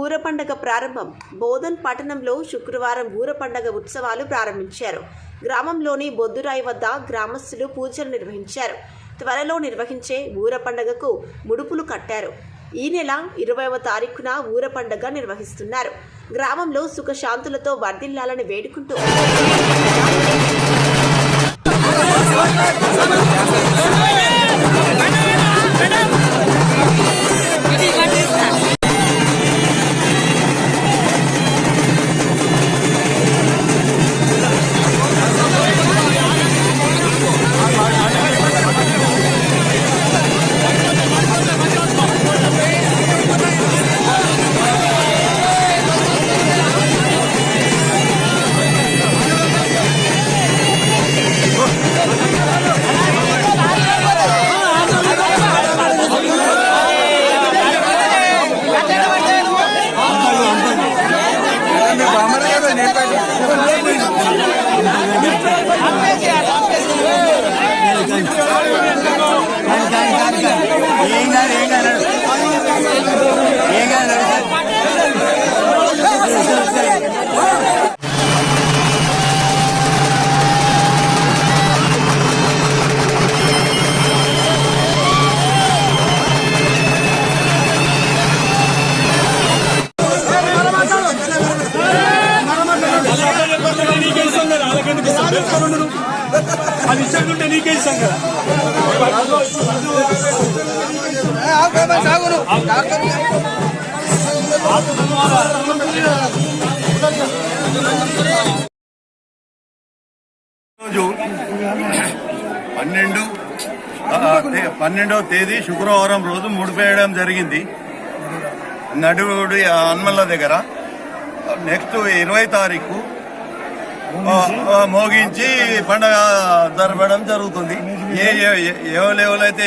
ఊర పండగ ప్రారంభం. బోధన్ పట్టణంలో శుక్రవారం ఊర పండగ ఉత్సవాలు ప్రారంభించారు. గ్రామంలోని బొద్దురాయి వద్ద గ్రామస్తులు పూజలు నిర్వహించారు. త్వరలో నిర్వహించే ఊర పండగకు ముడుపులు కట్టారు. ఈ నెల ఇరవైవ తారీఖున ఊర పండగ నిర్వహిస్తున్నారు. గ్రామంలో సుఖశాంతులతో వర్ధిల్లాలని వేడుకుంటూ ¡Vamos! ¡Vamos! ¡Vamos! ¡Vamos! అది ఇచ్చాకుంటే నీకే ఇస్తాం కదా రోజు పన్నెండు పన్నెండవ తేదీ శుక్రవారం రోజు ముడిపేయడం జరిగింది. నడువుడి హనుమల్ల దగ్గర. నెక్స్ట్ ఇరవై తారీఖు మోగించి పండగ జరపడం జరుగుతుంది. ఏ ఏ-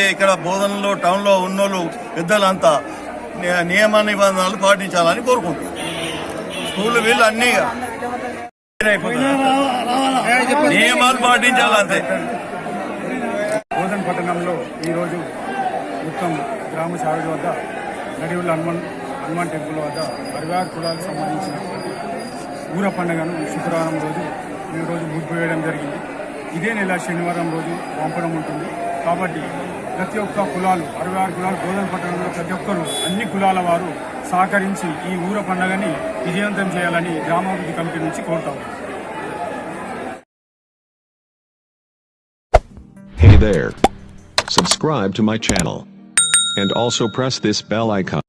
ఇక్కడ బోధనలో టౌన్లో ఉన్నోళ్ళు పెద్దలంతా నియమ నిబంధనలు పాటించాలని కోరుకుంటున్నారు. స్కూల్ వీళ్ళు అన్ని నియమాలు పాటించాలంతే బోధన పట్టణంలో ఈరోజు మొత్తం గ్రామ సావిడి వద్ద నడివుల హనుమాన్ హనుమాన్ టెంపుల్ వద్ద పరివార కులాలకు సంబంధించిన ఊర పండుగను శుక్రవారం రోజు ఈ రోజు ముగ్గు జరిగింది ఇదే నెల శనివారం రోజు పంపడం ఉంటుంది కాబట్టి ప్రతి ఒక్క కులాలు అరవై ఆరు కులాలు బోధన పట్టణంలో ప్రతి ఒక్కరు అన్ని కులాల వారు సహకరించి ఈ ఊర పండుగని విజయవంతం చేయాలని గ్రామాభివృద్ధి కమిటీ నుంచి కోరుతాం Hey there. Subscribe to my channel. And also press this bell icon.